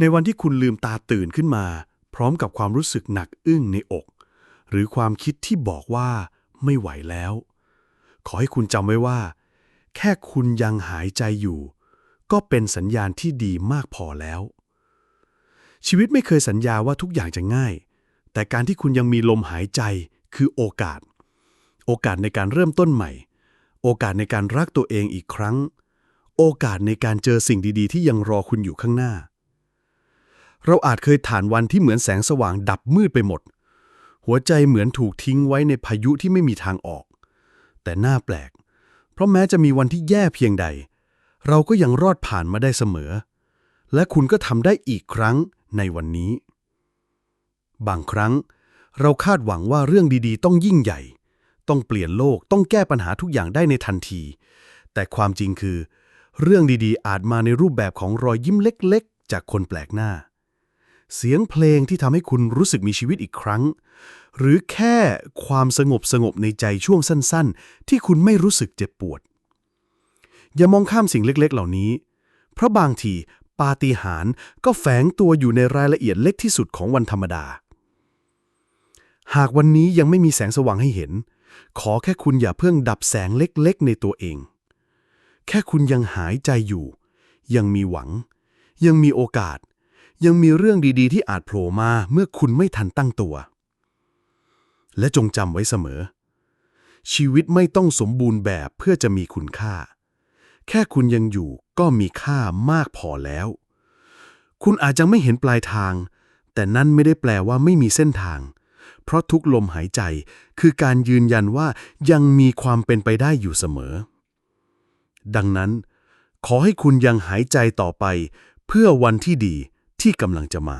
ในวันที่คุณลืมตาตื่นขึ้นมา พร้อมกับความรู้สึกหนักอึ้งในอก หรือความคิดที่บอกว่าไม่ไหวแล้ว ขอให้คุณจำไว้ว่า แค่คุณยังหายใจอยู่ ก็เป็นสัญญาณที่ดีมากพอแล้ว ชีวิตไม่เคยสัญญาว่าทุกอย่างจะง่าย แต่การที่คุณยังมีลมหายใจคือโอกาส โอกาสในการเริ่มต้นใหม่ โอกาสในการรักตัวเองอีกครั้ง โอกาสในการเจอสิ่งดี ๆ ที่ยังรอคุณอยู่ข้างหน้า เราอาจเคยผ่านวันที่เหมือนแสงสว่างดับมืดไปหมด หัวใจเหมือนถูกทิ้งไว้ในพายุที่ไม่มีทางออก แต่น่าแปลก เพราะแม้จะมีวันที่แย่เพียงใด เราก็ยังรอดผ่านมาได้เสมอ และคุณก็ทำได้อีกครั้งในวันนี้ บางครั้ง เราคาดหวังว่าเรื่องดีๆ ต้องยิ่งใหญ่ ต้องเปลี่ยนโลกต้องแก้ปัญหาทุกอย่างได้ในทันที แต่ความจริงคือ เรื่องดีๆ อาจมาในรูปแบบของรอยยิ้มเล็ก ๆ จากคนแปลกหน้า เสียงเพลงที่ทำให้คุณรู้สึกมีชีวิตอีกครั้ง หรือแค่ความสงบสงบในใจช่วงสั้นๆ ที่คุณไม่รู้สึกเจ็บปวด อย่ามองข้ามสิ่งเล็กๆ เหล่านี้ เพราะบางทีปาฏิหาริย์ก็แฝงตัวอยู่ในรายละเอียดเล็กที่สุดของวันธรรมดา หากวันนี้ยังไม่มีแสงสว่างให้เห็น ขอแค่คุณอย่าเพิ่งดับแสงเล็กๆ ในตัวเอง แค่คุณยังหายใจอยู่ ยังมีหวัง ยังมีโอกาส ยังมีเรื่องดีๆ ที่อาจโผล่มาเมื่อคุณไม่ทันตั้งตัว และจงจำไว้เสมอ ชีวิตไม่ต้องสมบูรณ์แบบเพื่อจะมีคุณค่า แค่คุณยังอยู่ก็มีค่ามากพอแล้ว คุณอาจจะไม่เห็นปลายทาง แต่นั่นไม่ได้แปลว่าไม่มีเส้นทาง เพราะทุกลมหายใจคือการยืนยันว่ายังมีความเป็นไปได้อยู่เสมอ ดังนั้น ขอให้คุณยังหายใจต่อไป เพื่อวันที่ดี ที่กำลังจะมา